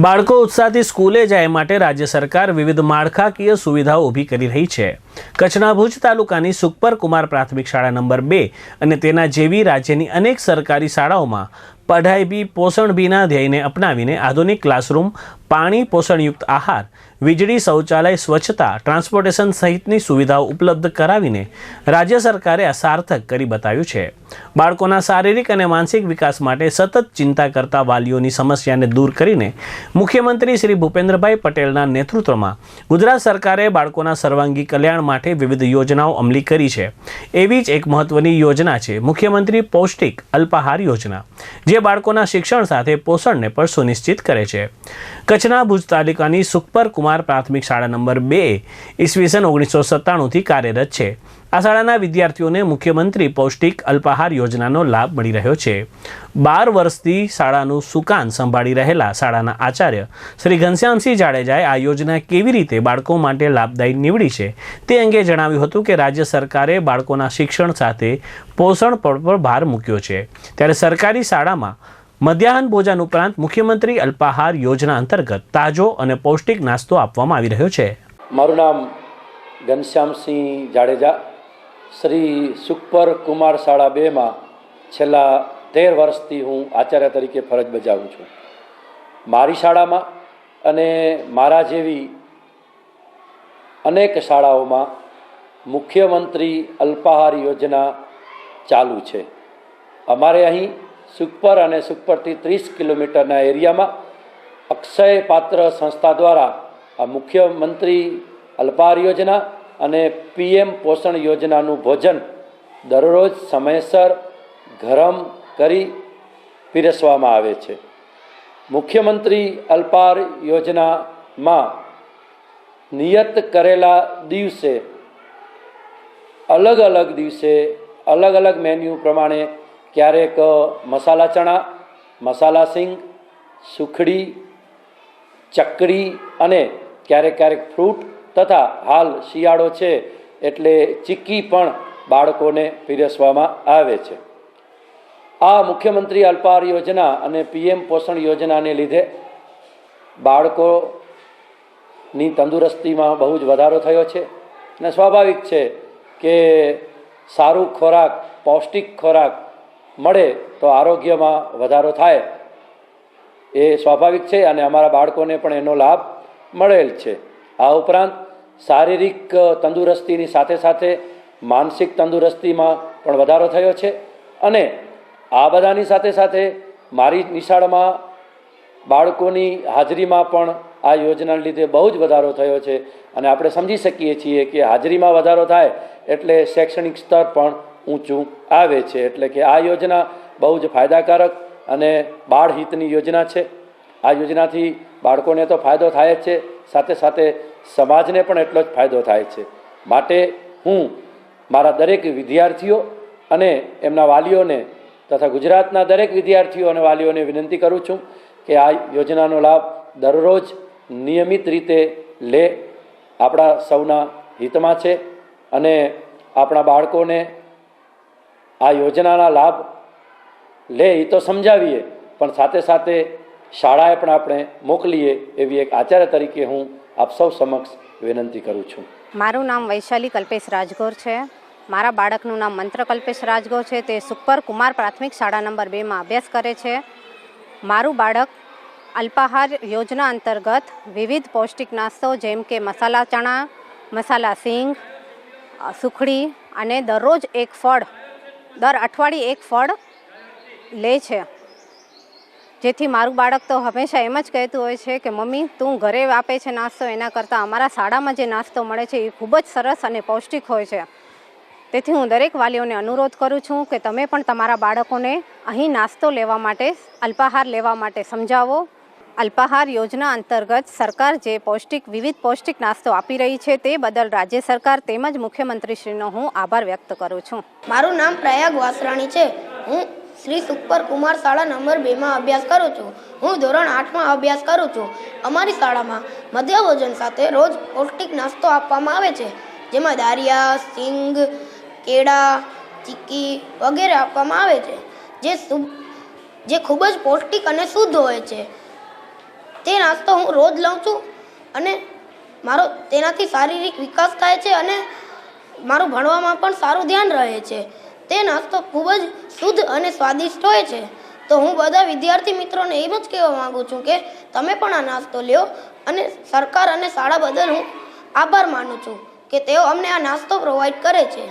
બાળકો ઉત્સાહથી સ્કૂલે જાય માટે રાજ્ય સરકાર વિવિધ માળખાકીય સુવિધાઓ ઊભી કરી રહી છે. કચ્છના ભુજ તાલુકાની સુખપર કુમાર પ્રાથમિક શાળા નંબર બે અને તેના જેવી રાજ્યની અનેક સરકારી શાળાઓમાં પઢાઈ બી, પોષણ બીના ધ્યેયને અપનાવીને આધુનિક ક્લાસરૂમ પાણી પોષણયુક્ત આહાર, વીજળી શૌચાલય સ્વચ્છતા, ટ્રાન્સપોર્ટેશન સહિતની સુવિધાઓ ઉપલબ્ધ કરાવીને રાજ્ય સરકારે આ સાર્થક કરી બતાવ્યું છે. બાળકોના શારીરિક અને માનસિક વિકાસ માટે સતત ચિંતા કરતા વાલીઓની સમસ્યાને દૂર કરીને મુખ્યમંત્રી શ્રી ભૂપેન્દ્રભાઈ પટેલના નેતૃત્વમાં ગુજરાત સરકારે બાળકોના સર્વાંગી કલ્યાણ માટે વિવિધ યોજનાઓ અમલી કરી છે. એવી જ એક મહત્વની યોજના છે મુખ્યમંત્રી પૌષ્ટિક અલ્પાહાર યોજના, જે બાળકોના શિક્ષણ સાથે પોષણને પણ સુનિશ્ચિત કરે છે. કચ્છના ભુજ તાલુકાની સુખપર કુમાર પ્રાથમિક શાળા નંબર બે ઈસવીસન ઓગણીસો સત્તાણુંથી કાર્યરત છે. આ શાળાના વિદ્યાર્થીઓને મુખ્યમંત્રી પૌષ્ટિક અલ્પાહાર યોજનાનો લાભ મળી રહ્યો છે. બાર વર્ષથી શાળાનું સુકાન સંભાળી રહેલા શાળાના આચાર્ય શ્રી ઘનશ્યામસિંહ જાડેજાએ આ યોજના કેવી રીતે બાળકો માટે લાભદાયી નીવડી છે તે અંગે જણાવ્યું હતું કે રાજ્ય સરકારે બાળકોના શિક્ષણ સાથે પોષણ પર ભાર મૂક્યો છે. ત્યારે સરકારી શાળામાં મધ્યાહન ભોજન ઉપરાંત મુખ્યમંત્રી અલ્પાહાર યોજના અંતર્ગત તાજો અને પૌષ્ટિક નાસ્તો આપવામાં આવી રહ્યો છે. મારું નામ ઘનશ્યામસિંહ જાડેજા. શ્રી સુખપર કુમાર શાળા બેમાં છેલ્લા તેર વર્ષથી હું આચાર્ય તરીકે ફરજ બજાવું છું. મારી શાળામાં અને મારા જેવી અનેક શાળાઓમાં મુખ્યમંત્રી અલ્પાહાર યોજના ચાલુ છે. અમારે અહીં સુખપર અને સુખપરથી ત્રીસ કિલોમીટરના એરિયામાં અક્ષય પાત્ર સંસ્થા દ્વારા આ મુખ્યમંત્રી અલ્પાહાર યોજના અને પીએમ પોષણ યોજનાનું ભોજન દરરોજ સમયસર ગરમ કરી પીરસવામાં આવે છે. મુખ્યમંત્રી અલ્પાહાર યોજનામાં નિયત કરેલા દિવસે અલગ અલગ દિવસે અલગ અલગ મેન્યુ પ્રમાણે ક્યારેક મસાલા ચણા, મસાલા સિંગ, સુખડી, ચકડી અને ક્યારેક ક્યારેક ફ્રૂટ તથા હાલ શિયાળો છે એટલે ચીક્કી પણ બાળકોને પીરસવામાં આવે છે. આ મુખ્યમંત્રી અલ્પાહાર યોજના અને પીએમ પોષણ યોજનાને લીધે બાળકોની તંદુરસ્તીમાં બહુ જ વધારો થયો છે અને સ્વાભાવિક છે કે સારું ખોરાક, પૌષ્ટિક ખોરાક મળે તો આરોગ્યમાં વધારો થાય. એ સ્વાભાવિક છે અને અમારા બાળકોને પણ એનો લાભ મળેલ છે. આ ઉપરાંત શારીરિક તંદુરસ્તીની સાથે સાથે માનસિક તંદુરસ્તીમાં પણ વધારો થયો છે અને આ બધાની સાથે સાથે મારી નિશાળમાં બાળકોની હાજરીમાં પણ આ યોજનાને લીધે બહુ જ વધારો થયો છે. અને આપણે સમજી શકીએ છીએ કે હાજરીમાં વધારો થાય એટલે શૈક્ષણિક સ્તર પણ ઊંચું આવે છે. એટલે કે આ યોજના બહુ જ ફાયદાકારક અને બાળ હિતની યોજના છે. આ યોજનાથી બાળકોને તો ફાયદો થાય જ છે. સાથે સાથે સમાજને પણ એટલો જ ફાયદો થાય છે. માટે હું મારા દરેક વિદ્યાર્થીઓ અને એમના વાલીઓને તથા ગુજરાતના દરેક વિદ્યાર્થીઓ અને વાલીઓને વિનંતી કરું છું કે આ યોજનાનો લાભ દરરોજ નિયમિત રીતે લે. આપણા સૌના હિતમાં છે અને આપણા બાળકોને આ યોજનાના લાભ લે એ તો સમજાવીએ, પણ સાથે સાથે શાળાએ પણ આપણે મોકલીએ એવી એક આચાર્ય તરીકે હું આપ સૌ સમક્ષ વિનંતી કરું છું. મારું નામ વૈશાલી કલ્પેશ રાજગોર છે. મારા બાળકનું નામ મંત્ર કલ્પેશ રાજગોર છે. તે સુપર કુમાર પ્રાથમિક શાળા નંબર બેમાં અભ્યાસ કરે છે. મારું બાળક અલ્પાહાર યોજના અંતર્ગત વિવિધ પૌષ્ટિક નાસ્તો જેમ કે મસાલા ચણા, મસાલા સિંગ સુખડી અને દરરોજ એક ફળ દર અઠવાડિયે એક ફળ લે છે. જેથી મારું બાળક તો હંમેશા એમ જ કહેતું હોય છે કે, મમ્મી, તું ઘરે આપે છે નાસ્તો, એના કરતાં અમારા શાળામાં જે નાસ્તો મળે છે એ ખૂબ જ સરસ અને પૌષ્ટિક હોય છે. તેથી હું દરેક વાલીઓને અનુરોધ કરું છું કે તમે પણ તમારા બાળકોને અહીં નાસ્તો લેવા માટે, અલ્પાહાર લેવા માટે સમજાવો. અલ્પાહાર યોજના અંતર્ગત સરકાર જે પૌષ્ટિક, વિવિધ પૌષ્ટિક નાસ્તો આપી રહી છે તે બદલ રાજ્ય સરકાર તેમજ મુખ્યમંત્રીશ્રીનો હું આભાર વ્યક્ત કરું છું. મારું નામ પ્રયાગ વાસરાણી છે. હું શ્રી સુપર કુમાર શાળા નંબર બેમાં અભ્યાસ કરું છું. હું ધોરણ આઠમાં અભ્યાસ કરું છું. અમારી શાળામાં મધ્ય ભોજન સાથે રોજ પૌષ્ટિક નાસ્તો આપવામાં આવે છે. જેમાં દારિયા સિંગ, કેળા ચીકી વગેરે આપવામાં આવે છે. જે જે ખૂબ જ પૌષ્ટિક અને શુદ્ધ હોય છે. તે નાસ્તો હું રોજ લઉં છું અને મારો તેનાથી શારીરિક વિકાસ થાય છે અને મારું ભણવામાં પણ સારું ધ્યાન રહે છે. તે નાસ્તો ખૂબ જ શુદ્ધ અને સ્વાદિષ્ટ હોય છે. તો હું બધા વિદ્યાર્થી મિત્રોને એમ જ કહેવા માગું છું કે તમે પણ આ નાસ્તો લ્યો અને સરકાર અને શાળા બદલ હું આભાર માનું છું કે તેઓ અમને આ નાસ્તો પ્રોવાઈડ કરે છે.